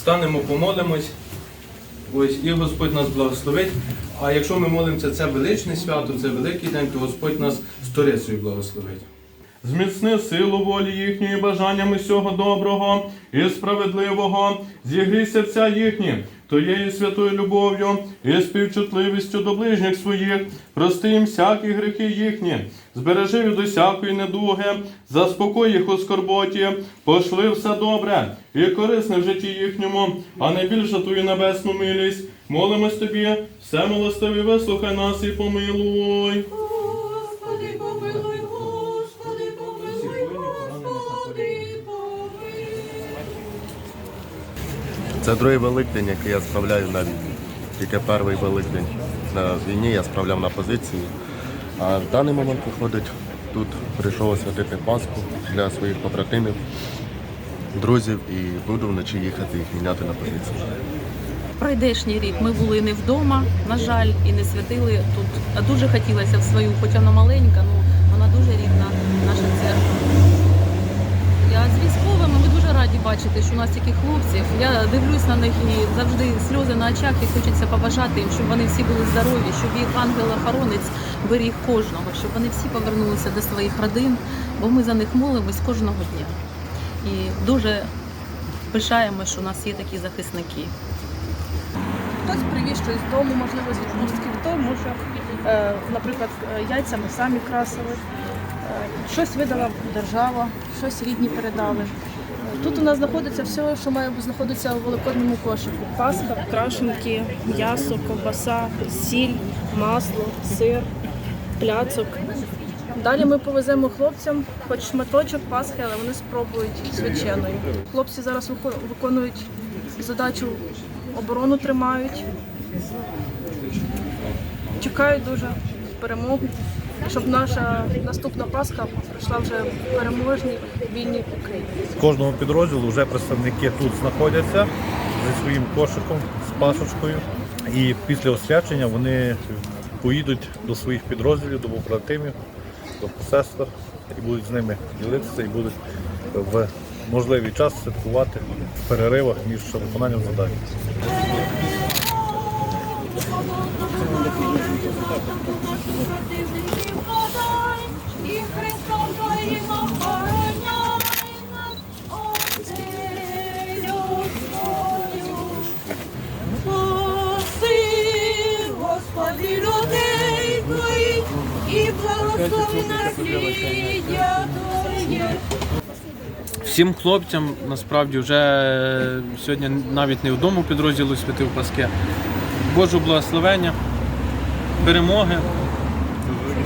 станемо, помолимось. Ось, і Господь нас благословить. А якщо ми молимося, це величне свято, це великий день, то Господь нас сторицею благословить. Зміцни силу волі їхньої бажаннями всього доброго і справедливого, зігрій серця їхні, Твоєю святою любов'ю і співчутливістю до ближніх своїх, прости їм всякі гріхи їхні, збережи від усякої недуги, заспокой їх у скорботі, пошли все добре і корисне в житті їхньому, а найбільше Твою небесну милість. Молимось тобі, все милостиві, вислухай нас і помилуй. Це другий Великдень, який я справляю на війні. Тільки перший Великдень на війні я справляв на позиції. А в даний момент виходить, тут прийшов освятити Пасху для своїх побратимів, друзів і буду вночі їхати їх міняти на позиції. Пройдешній рік ми були не вдома, на жаль, і не святили тут. А дуже хотілося в свою, хоча вона маленька, ну вона дуже рідна, наша церква. Я з військовими ми дуже раді бачити, що у нас таких хлопців. Дивлюсь на них і завжди сльози на очах, і хочеться побажати їм, щоб вони всі були здорові, щоб їх ангел-охоронець беріг кожного, щоб вони всі повернулися до своїх родин, бо ми за них молимось кожного дня. І дуже пишаємо, що у нас є такі захисники. Хтось привіз щось з дому, можливо, з відпустки, хто може, е, наприклад, е, яйця ми самі красили, е, щось видала держава, щось рідні передали. Тут у нас знаходиться все, що має знаходитися у великодньому кошику. Паска, крашенки, м'ясо, ковбаса, сіль, масло, сир, пляцок. Далі ми повеземо хлопцям хоч шматочок Пасхи, але вони спробують свяченою. Хлопці зараз виконують задачу оборону тримають. Чекають дуже перемоги, щоб наша наступна Пасха пройшла вже в переможній вільній Україні. З кожного підрозділу вже представники тут знаходяться зі своїм кошиком, з пасочкою. І після освячення вони поїдуть до своїх підрозділів, до побратимів, до сестер і будуть з ними ділитися і будуть в можливий час святкувати в переривах між виконанням завдань. Противників подай, Всім хлопцям насправді вже сьогодні навіть не в підрозділу святив Паски. Божу благословення, перемоги.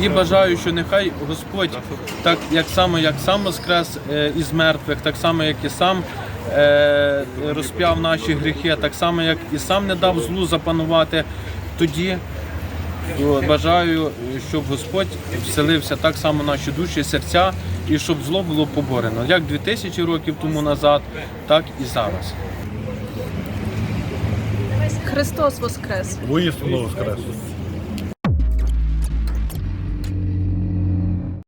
І бажаю, що нехай Господь, так як само, як сам воскрес е, із мертвих, так само, як і сам е, розп'яв наші гріхи, так само, як і сам не дав злу запанувати, тоді о, бажаю, щоб Господь вселився так само в наші душі, серця, і щоб зло було поборено, як 2000 років тому назад, так і зараз. Христос Воскрес! Воістину воскрес!